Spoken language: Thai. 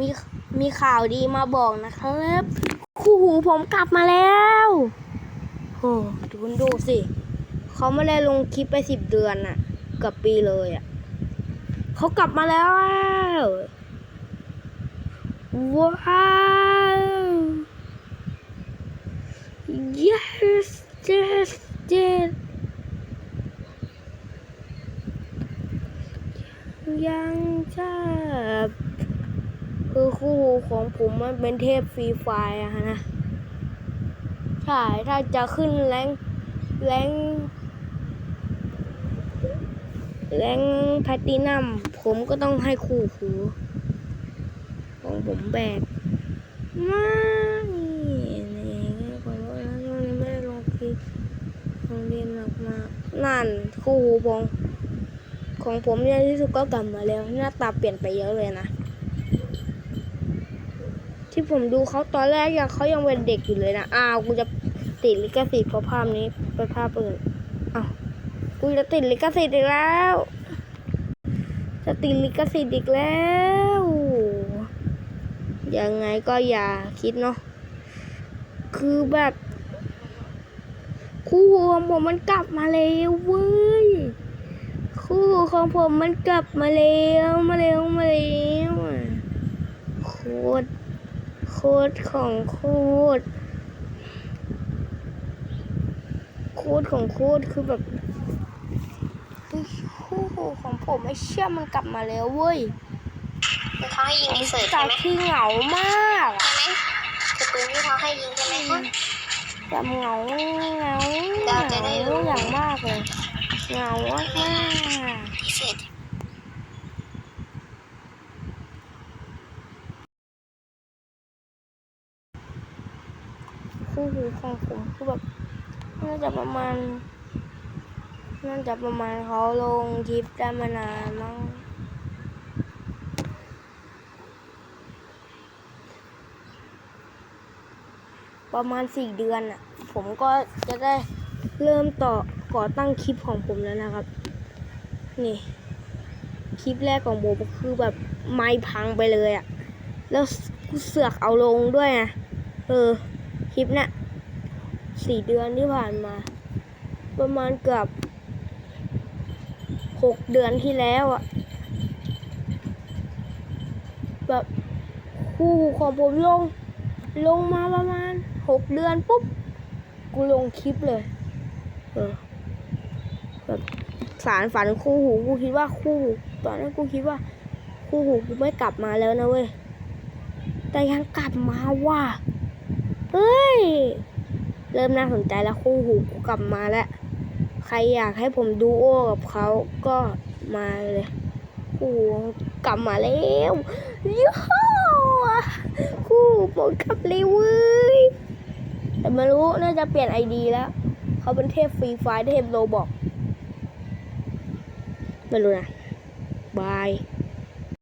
มีมีข่าวดีมาบอกนะครับคู่หูผมกลับมาแล้วโอ้ดูคุณดูสิเขาไม่ได้ลงคลิปไปสิบเดือนน่ะกับปีเลยอะเขากลับมาแล้ว ว้าว yes yes yes ยังจะ คือคู่หูของผมมันเป็นเทพฟรีไฟร์อะนะ ใช่ ถ้าจะขึ้นแรงแรงแรงแพตตินัมผมก็ต้องให้คู่หูของผมแบกไม่นี่ผมว่าช่วงนี้ไม่ได้ลงคลิปลงเรียนหนักมากนั่นคู่หูผมของผมเนี่ยที่สุดก็กลับมาแล้ว หน้าตาเปลี่ยนไปเยอะเลยนะ ที่ผมดูเขาตอนแรกยังเขายังเป็นเด็กอยู่เลยนะอ้าวกูจะติดลิขสิทธิ์เพราะภาพนี้ไปภาพอื่นอ้าวกูจะติดลิขสิทธิ์อีกแล้ว จะติดลิขสิทธิ์อีกแล้วยังไงก็อย่าคิดเนาะคือแบบคู่ของผมมันกลับมาแล้วเว้ยคู่ของผมมันกลับมาแล้วมาแล้วมาแล้วโคตร โคตรของโคตรโคตรของโคตรคือแบบเฮ้ยคู่หูของผมไม่เชื่อมันกลับมาแล้วเว้ยคือเขาให้ยิงในเสิร์ฟจาใช่กไหมที่เหงามากใช่ไหมคือปืนที่เขาให้ยิงใช่ไหมคะแบบเหงาเหงาเหเรางาจะได้รู้อย่างมากเลยเหงามากมากพิเศษ คู่หูของผมคือแบบน่าจะประมาณน่าจะประมาณเขาลงคลิปได้มานานมั้งประมาณสี่เดือนอะ ผมก็จะได้เริ่มต่อก่อตั้งคลิปของผมแล้วนะครับ นี่ คลิปแรกของผมคือแบบไม้พังไปเลยอะ แล้วเสือกเอาลงด้วยนะเออ ลิปเนี้ยสี่เดือนที่ผ่านมา ประมาณเกือบหกเดือนที่แล้วอะแบบคู่หูของผมลง ลงมาประมาณหกเดือนปุ๊บ กูลงคลิปเลย เออแบบสารฝันคู่หูกูคิดว่าคู่หูตอนนั้นกูคิดว่า คู่หูกูไม่กลับมาแล้วนะเว้ย แต่ยังกลับมาว่ะ ฮ้ย เริ่มน่าสนใจแล้วคู่หูกลับมาแล้ว ใครอยากให้ผมดูโอกับเขาก็มาเลยคู่กลับมาแล้วยูฮูคู่ผมกลับเลยเว้ยแต่ไม่รู้น่าจะเปลี่ยนไอดีแล้ว เขาเป็นเทพฟรีไฟร์เทพโรบอกไม่รู้นะบาย